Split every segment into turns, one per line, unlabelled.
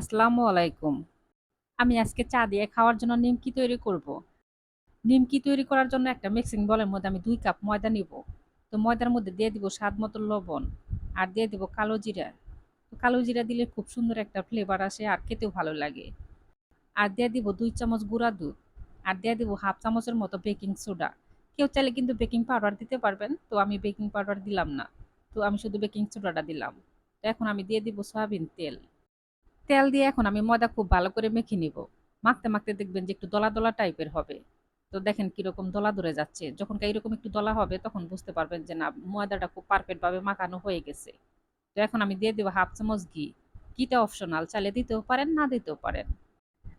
আসসালামু আলাইকুম। আমি আজকে চা দিয়ে খাওয়ার জন্য নিমকি তৈরি করব। নিমকি তৈরি করার জন্য একটা মিক্সিং বলের মধ্যে আমি দুই কাপ ময়দা নিব। তো ময়দার মধ্যে দিয়ে দিব স্বাদ মতো লবণ আর দিয়ে দিব কালো জিরা। তো কালো জিরা দিলে খুব সুন্দর একটা ফ্লেভার আসে আর খেতেও ভালো লাগে। আর দিয়ে দিব দুই চামচ গুঁড়া দুধ আর দিয়ে দিব হাফ চামচের মতো বেকিং সোডা কেউ চাইলে কিন্তু বেকিং পাউডার দিতে পারবেন, তো আমি বেকিং পাউডার দিলাম না। তো আমি শুধু বেকিং সোডাটা দিলাম। তো এখন আমি দিয়ে দিব সয়াবিন তেল। তেল দিয়ে এখন আমি ময়দা খুব ভালো করে মেখে নিব। মাখতে মাখতে দেখবেন যে একটু দলা দলা টাইপের হবে। তো দেখেন কীরকম দলা ধরে যাচ্ছে। যখন এরকম একটু দলা হবে, তখন বুঝতে পারবেন যে না, ময়দাটা খুব পারফেক্ট ভাবে মাখানো হয়ে গেছে। তো এখন আমি দিয়ে দেবো হাফ চামচ ঘি। ঘিটা অপশনাল চাইলে দিতেও পারেন, না দিতেও পারেন।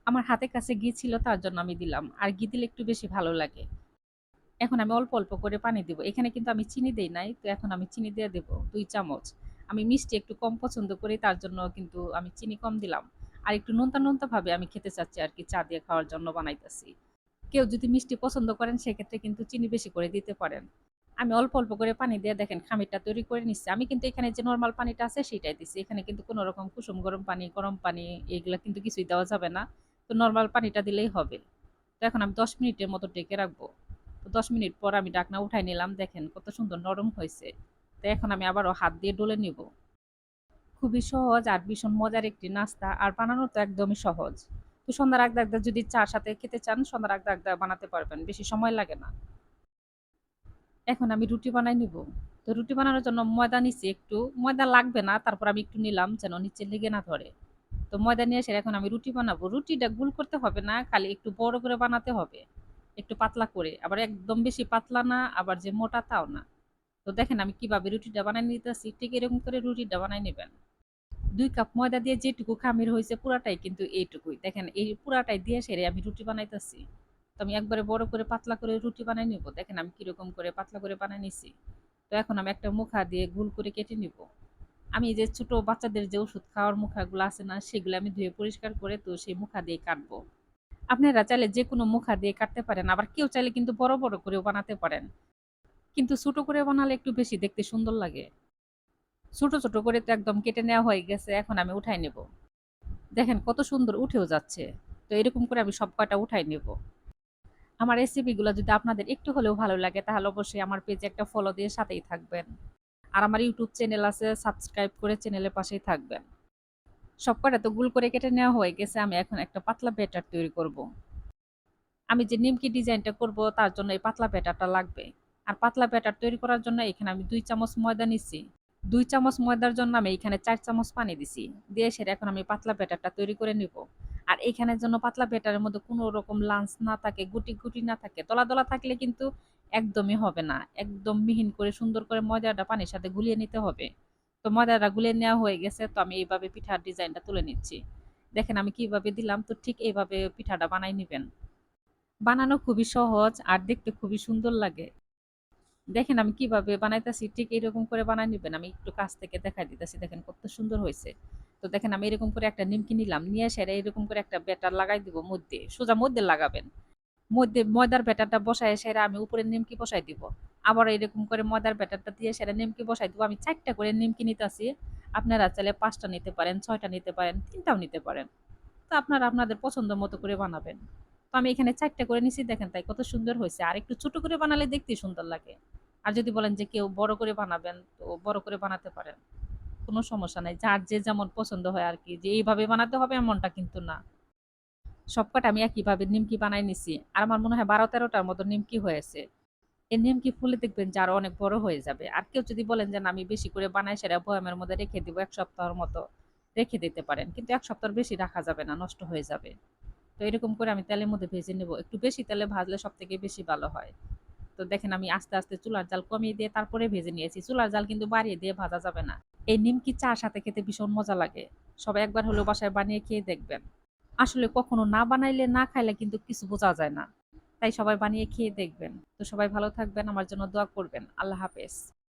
আমার হাতের কাছে ঘি ছিল, তার জন্য আমি দিলাম। আর ঘি দিলে একটু বেশি ভালো লাগে। এখন আমি অল্প অল্প করে পানি দিব। এখানে কিন্তু আমি চিনি দেই নাই, তো এখন আমি চিনি দিয়ে দেবো দুই চামচ। আমি মিষ্টি একটু কম পছন্দ করি, তার জন্য কিন্তু আমি চিনি কম দিলাম। আর একটু নোনতা নোনতা ভাবে আমি খেতে চাচ্ছি আর কি, চা দিয়ে খাওয়ার জন্য বানাইতেছি। কেউ যদি মিষ্টি পছন্দ করেন, সেক্ষেত্রে কিন্তু চিনি বেশি করে দিতে পারেন। আমি অল্প অল্প করে পানি দিয়ে দেখেন খামিরটা তৈরি করে নিচ্ছি। আমি কিন্তু এখানে যে নর্মাল পানিটা আছে, সেটাই দিচ্ছি এখানে কিন্তু কোনো রকম কুসুম গরম পানি গরম পানি এইগুলো কিন্তু কিছুই দেওয়া যাবে না। তো নর্মাল পানিটা দিলেই হবে। তো এখন আমি দশ মিনিটের মতো ডেকে রাখব। তো দশ মিনিট পর আমি ডাকনা উঠাই নিলাম। দেখেন কত সুন্দর নরম হয়েছে। তো এখন আমি আবারও হাত দিয়ে ডলে নিব। খুবই সহজ আর ভীষণ মজার একটি নাস্তা আর বানানো তো একদমই সহজ। তো সন্ধ্যার আগদা আগদা যদি চার সাথে খেতে চান, সন্ধ্যার আগদা আগদা বানাতে পারবেন, বেশি সময় লাগে না। এখন আমি রুটি বানাই নিব। তো রুটি বানানোর জন্য ময়দা নিচ্ছি একটু, ময়দা লাগবে না, তারপর আমি একটু নিলাম যেন নিচে লেগে না ধরে। তো ময়দা নিয়ে এসে এখন আমি রুটি বানাবো। রুটিটা গুল করতে হবে না, খালি একটু বড় করে বানাতে হবে। একটু পাতলা করে, আবার একদম বেশি পাতলা না, আবার যে মোটা তাও না। তো দেখেন আমি কীভাবে রুটিটা বানাই নিতেছি, ঠিক এরকম করে রুটিটা বানাই নেবেন। দুই কাপ ময়দা দিয়ে যেটুকু খামির হয়েছে পুরাটাই কিন্তু এইটুকুই। দেখেন এই পুরাটাই দিয়ে সেরে আমি রুটি বানাইতেছি। তো আমি একবারে বড় করে পাতলা করে রুটি বানাই নিব। দেখেন আমি কীরকম করে পাতলা করে বানাই নিছি। তো এখন আমি একটা মুখা দিয়ে গুল করে কেটে নিব। আমি যে ছোট বাচ্চাদের যে ওষুধ খাওয়ার মুখাগুলো আছে না, সেগুলো আমি ধুয়ে পরিষ্কার করে তো সেই মুখা দিয়ে কাটবো। আপনারা চাইলে যে কোনো মুখা দিয়ে কাটতে পারেন, আবার কেউ চাইলে কিন্তু বড় বড় করেও বানাতে পারেন। কিন্তু ছোট করে বানালে একটু বেশি দেখতে সুন্দর লাগে। ছোট ছোট করে তো একদম কেটে নেওয়া হয়ে গেছে, এখন আমি উঠাই নেব। দেখেন কত সুন্দর উঠেও যাচ্ছে। তো এরকম করে আমি সব কয়টা উঠাই নেব। আমার রেসিপিগুলো যদি আপনাদের একটু হলেও ভালো লাগে, তাহলে অবশ্যই আমার পেজে একটা ফলো দিয়ে সাথেই থাকবেন। আর আমার ইউটিউব চ্যানেল আছে সাবস্ক্রাইব করে চ্যানেলের পাশেই থাকবেন। সব কটা তো গুল করে কেটে নেওয়া হয়ে গেছে, আমি এখন একটা পাতলা ব্যাটার তৈরি করব। আমি যে নিমকি ডিজাইনটা করব, তার জন্য এই পাতলা ব্যাটারটা লাগবে। আর পাতলা ব্যাটার তৈরি করার জন্য এখানে আমি দুই চামচ ময়দা নিচ্ছি। দুই চামচ ময়দার জন্য আমি এখানে চার চামচ পানি দিছি। দিয়ে সেটা এখন আমি পাতলা ব্যাটারটা তৈরি করে নিব। আর এখানের জন্য পাতলা ব্যাটারের মধ্যে কোনো রকম লাঞ্চ না থাকে, গুটি গুটি না থাকে, দলা দলা থাকলে কিন্তু একদমই হবে না। একদম মিহিন করে সুন্দর করে ময়দাটা পানির সাথে গুলিয়ে নিতে হবে। তো ময়দাটা গুলিয়ে নেওয়া হয়ে গেছে, তো আমি এইভাবে পিঠার ডিজাইনটা তুলে নিচ্ছি। দেখেন আমি কীভাবে দিলাম, তো ঠিক এইভাবে পিঠাটা বানাই নেবেন। বানানো খুবই সহজ আর দেখতে খুবই সুন্দর লাগে। দেখেন আমি কীভাবে বানাইতেছি, ঠিক এরকম করে বানাই নেবেন। আমি একটু কাছ থেকে দেখাই দিতেছি, দেখেন কত সুন্দর হয়েছে। তো দেখেন আমি এরকম করে একটা নিমকি নিলাম, নিয়ে সেরে এরকম করে একটা ব্যাটার লাগাই দিব মধ্যে, সোজা মধ্যে লাগাবেন। মধ্যে ময়দার ব্যাটারটা বসায় সেরে আমি উপরে নিমকি বসাই দিব। আবার এরকম করে ময়দার ব্যাটারটা দিয়ে সেরে নিমকি বসাই দিব। আমি চারটা করে নিমকি নিতেছি, আপনারা চাইলে পাঁচটা নিতে পারেন, ছয়টা নিতে পারেন, তিনটাও নিতে পারেন। তো আপনারা আপনাদের পছন্দ মতো করে বানাবেন। তো আমি এখানে চারটা করে নিছি, দেখেন তাই কত সুন্দর হয়েছে। আর একটু ছোট করে বানালে দেখতে সুন্দর লাগে। আর যদি বলেন যে কেউ বড় করে বানাবেন, তো বড় করে বানাতে পারেন। কোনো সমস্যা নাই। যার যে যেমন পছন্দ হয় আর কি, যে এইভাবে বানাতে হবে এমনটা কিন্তু না। সবকটা আমি একইভাবে নিমকি বানাই নিছি। আর আমার মনে হয় বারো তেরোটার মতো নিমকি হয়েছে। এই নিমকি ফুলে দেখবেন যে অনেক বড় হয়ে যাবে। আর কেউ যদি বলেন যে আমি বেশি করে বানাই সেটা বয়ামের মধ্যে রেখে দিব, এক সপ্তাহের মতো রেখে দিতে পারেন। কিন্তু এক সপ্তাহ বেশি রাখা যাবে না, নষ্ট হয়ে যাবে। তো এরকম করে আমি তেলের মধ্যে ভেজে নেব। একটু বেশি তেলে ভাজলে সব থেকে বেশি ভালো হয়। তো দেখেন আমি আস্তে আস্তে চুলার জাল কমিয়ে দিয়ে তারপরে ভেজে নিয়েছি। চুলার জাল কিন্তু বাড়িয়ে দিয়ে ভাজা যাবে না। এই নিমকি চার সাথে খেতে ভীষণ মজা লাগে। সবাই একবার হলেও বাসায় বানিয়ে খেয়ে দেখবেন। আসলে কখনো না বানাইলে, না খাইলে কিন্তু কিছু বোঝা যায় না। তাই সবাই বানিয়ে খেয়ে দেখবেন। তো সবাই ভালো থাকবেন, আমার জন্য দোয়া করবেন। আল্লাহ হাফেজ।